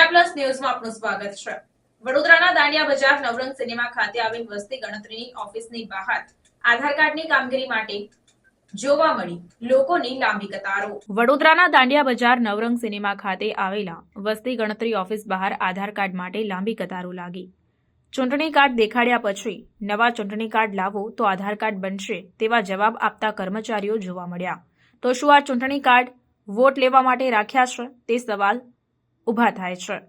India plus ન્યૂઝમાં આપનું સ્વાગત છે. વડોદરાના દાંડિયા બજાર નવરંગ સિનેમા ખાતે આવેલ વસ્તી ગણતરીની ઓફિસની બહાર આધાર કાર્ડની કામગીરી માટે જોવા મળી લોકોની લાંબી કતારો. વડોદરાના દાંડિયા બજાર નવરંગ સિનેમા ખાતે આવેલા વસ્તી ગણતરી ઓફિસ બહાર આધાર કાર્ડ માટે લાંબી કતારો લાગી. ચૂંટણી કાર્ડ દેખાડ્યા પછી નવા ચૂંટણી કાર્ડ લાવો તો આધાર કાર્ડ બનશે તેવા જવાબ આપતા કર્મચારીઓ જોવા મળ્યા. તો શું આ ચૂંટણી કાર્ડ વોટ લેવા માટે રાખ્યા છે? તે સવાલ ઊભા થાય છે.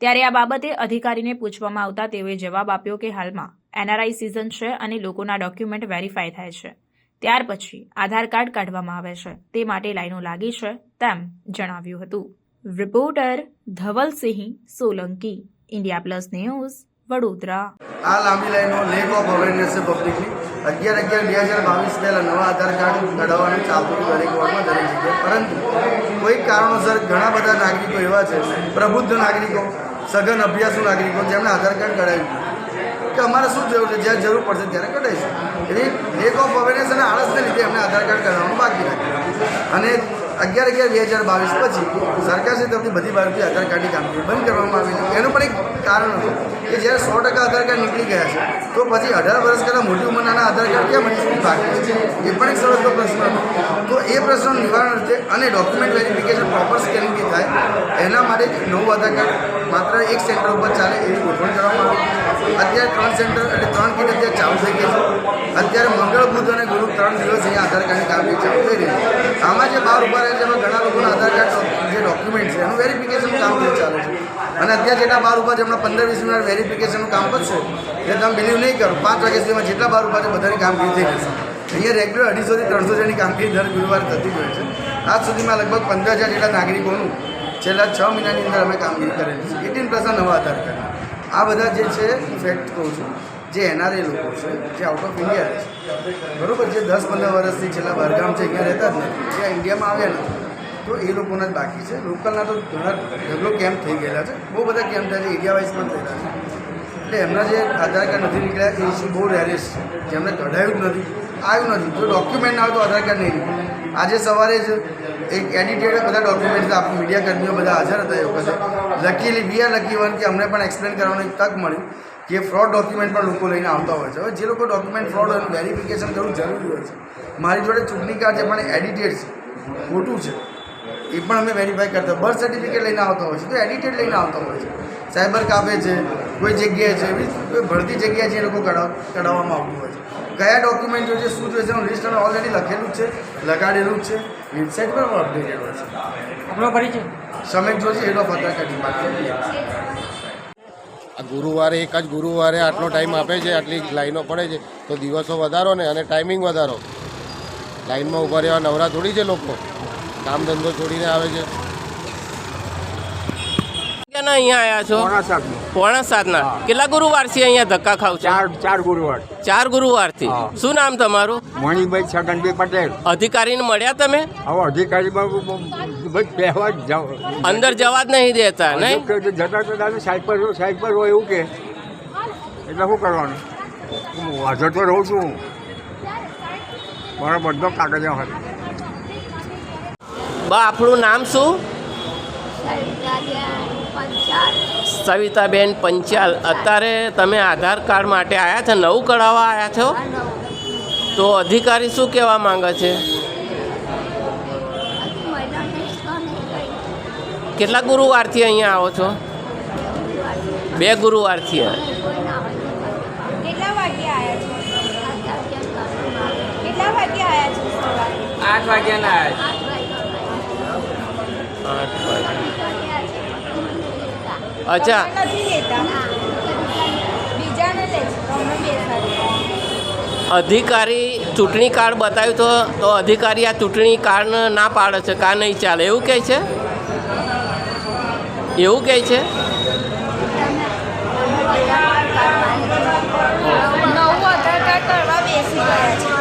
ત્યારે આ બાબતે અધિકારીને પૂછવામાં આવતા તેઓએ જવાબ આપ્યો કે હાલમાં એનઆરઆઈ સિઝન છે અને લોકોના ડોક્યુમેન્ટ વેરીફાઈ થાય છે. ત્યાર પછી આધાર કાર્ડ કાઢવામાં આવે છે. તે માટે લાઈનો લાગી છે તેમ જણાવ્યું હતું. Reporter Dhavalsinh Solanki, India plus news Vadodara. આ લાંબી લાઈનો લેક ઓફ અવેરનેસ પબ્લિકની અગિયાર અગિયાર બે હજાર બાવીસ પહેલાં નવા આધાર કાર્ડ કઢાવવાનું ચાલતું હતું દરેક વોર્ડમાં, દરેક જગ્યાએ. પરંતુ કોઈક કારણોસર ઘણા બધા નાગરિકો એવા છે, પ્રબુદ્ધ નાગરિકો, સઘન અભ્યાસુ નાગરિકો જેમણે આધાર કાર્ડ કઢાવ્યું કે અમારે શું જરૂર છે, જ્યાં જરૂર પડશે ત્યારે કઢાવીશું. એટલે લેક ઓફ અવેરનેસ અને આળસને લીધે એમને આધાર કાર્ડ કઢાવવાનું બાકી રાખ્યું. અને અગિયાર અગિયાર બે હજાર બાવીસ પછી સરકારશ્રી તરફથી બધી ભારતીય આધાર કાર્ડની કામગીરી બંધ કરવામાં આવી એનું પણ એક કારણ હતું કે જ્યારે સો ટકા આધાર કાર્ડ નીકળી ગયા છે, તો પછી અઢાર વર્ષ કરતાં મોટી ઉંમરના આધાર કાર્ડ કેમ સુધી બાકી છે. એ પણ એક સરસનો પ્રશ્ન તો એ પ્રશ્નનું નિવારણ છે અને ડોક્યુમેન્ટ વેરિફિકેશન પ્રોપર સ્કેનિંગથી થાય, એના માટે નવું આધાર કાર્ડ માત્ર એક સેન્ટર ઉપર ચાલે એવી ગોઠવણ કરવામાં આવી અત્યારે ત્રણ સેન્ટર એટલે ત્રણ કિટ અત્યારે ચાલુ થઈ ગઈ છે. અત્યારે મંગળ, બુધ અને ગુરુ ત્રણ દિવસ અહીંયા આધાર કાર્ડની કામગીરી ચાલુ થઈ રહી છે. આમાં જે બહાર ઊભા રહે છે, એમાં ઘણા લોકોના આધાર કાર્ડ જે ડોક્યુમેન્ટ છે, એનું વેરિફિકેશનનું કામ જે ચાલે છે. અને અત્યારે જેટલા બહાર ઊભા છે, હમણાં પંદર વીસ મિનિટ વેરિફિકેશનનું કામ પતશે એટલે તમે બિલીવ નહીં કરો. પાંચ વાગ્યા સુધીમાં જેટલા બહાર ઊભા છે, બધાની કામગીરી થઈ જશે. અહીંયા રેગ્યુલર અઢીસોથી ત્રણસો જણની કામગીરી દર ગુરુવાર થતી હોય છે. આજ સુધીમાં લગભગ પંદર હજાર જેટલા નાગરિકોનું છેલ્લા છ મહિનાની અંદર અમે કામગીરી કરેલી છે. એટીન પર્સન્ટ નવા આધાર કાર્ડ. આ બધા જે છે ફેક્ટ કહું છું. જે એનઆરએ લોકો છે, જે આઉટ ઓફ ઇન્ડિયા છે. બરાબર, જે દસ પંદર વર્ષથી છેલ્લા બહારગામ છે, અહીંયા રહેતા જ નથી. જે ઇન્ડિયામાં આવ્યા નથી. તો એ લોકોના જ બાકી છે. લોકલના તો ઘણા ડેવલપ કેમ્પ થઈ ગયેલા છે. બહુ બધા કેમ્પ થયા છે એરિયા વાઇઝ પણ થયેલા છે. એટલે એમના જે આધાર કાર્ડ નથી નીકળ્યા એ ઇસ્યુ બહુ રેરેસ છે. જેમને કઢાયું જ નથી, આવ્યું નથી. જો ડોક્યુમેન્ટ ના આવે તો આધાર કાર્ડ નહીં આજે સવારે જ એક એડિટેડ બધા ડોક્યુમેન્ટ આપણે મીડિયા કર્મીઓ બધા હાજર હતા એ વખતે. Luckily we are lucky one કે અમને પણ એક્સપ્લેન કરવાની તક મળી કે ફ્રોડ ડોક્યુમેન્ટ પણ લોકો લઈને આવતા હોય છે. હવે જે લોકો ડોક્યુમેન્ટ ફ્રોડ હોય વેરિફિકેશન કરવું જરૂરી હોય છે. મારી જોડે ચૂંટણી કાર્ડ છે, પણ એડિટેડ છે. ખોટું છે. એ પણ અમે વેરીફાઈ કરતા બર્થ સર્ટિફિકેટ લઈને આવતા હોય છે. તો એડિટેડ લઈને આવતા હોય છે. સાયબર કાફે છે. કોઈ જગ્યાએ છે એવી કોઈ ભરતી જગ્યાએ છે એ લોકો કઢાવ કઢાવવામાં આવતું હોય છે. કયા ડોક્યુમેન્ટ જોઈએ શું જોઈએ છે એનું લિસ્ટ અમે ઓલરેડી લખેલું છે લગાડેલું જ છે. વેબસાઇટ પર પણ અપડેટેડ હોય છે. આપણો પરિચય? સમેત જોશી ઓફ આધાર ડિપાર્ટમેન્ટ આ ગુરુવારે એક જ ગુરુવારે આટલો ટાઈમ આપે છે આટલી લાઈનો પડે છે તો દિવસો વધારો ને અને ટાઈમિંગ વધારો. લાઈનમાં ઊભા રહેવા નવરા થોડી છે લોકો. કામ ધંધો છોડીને આવે છે. ક્યાંના અહીંયા આવ્યા છો? પોણા સાતનું પોણા સાતના કેટલા ગુરુવારથી અહીંયા ધક્કા ખાવ છો? ચાર ચાર ગુરુવાર. ચાર ગુરુવારથી. શું નામ તમારું? મણિભાઈ છગનભાઈ પટેલ. અધિકારીને મળ્યા તમે? હવે અધિકારી બસ જ અંદર જવા જ નહીં દેતા નહીં? જતા તો દાદા સાઈડ પર સાઈડ પર રહો એવું કે. એટલે શું કરવાનું? હું હાજર તો રહું છું. મારા બધો કાગળિયા હોય. બા આપણું નામ શું? સવિતાબેન પંચાલ અત્યારે તમે આધાર કાર્ડ માટે આવ્યા છો? નવું કઢાવવા આવ્યા છો? તો અધિકારી શું કહેવા માંગે છે? કેટલા ગુરુવારથી અહીંયા આવો છો? બે ગુરુવારથી. આઠ વાગ્યાના આઠ વાગે અચ્છા. અધિકારી ચૂંટણી કાર્ડ બતાવ્યું તો તો અધિકારી આ ચૂંટણી કાર્ડ ના પાડે છે કા નહીં ચાલે? એવું કહે છે? એવું કહે છે?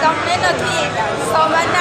તમને નથી સવારના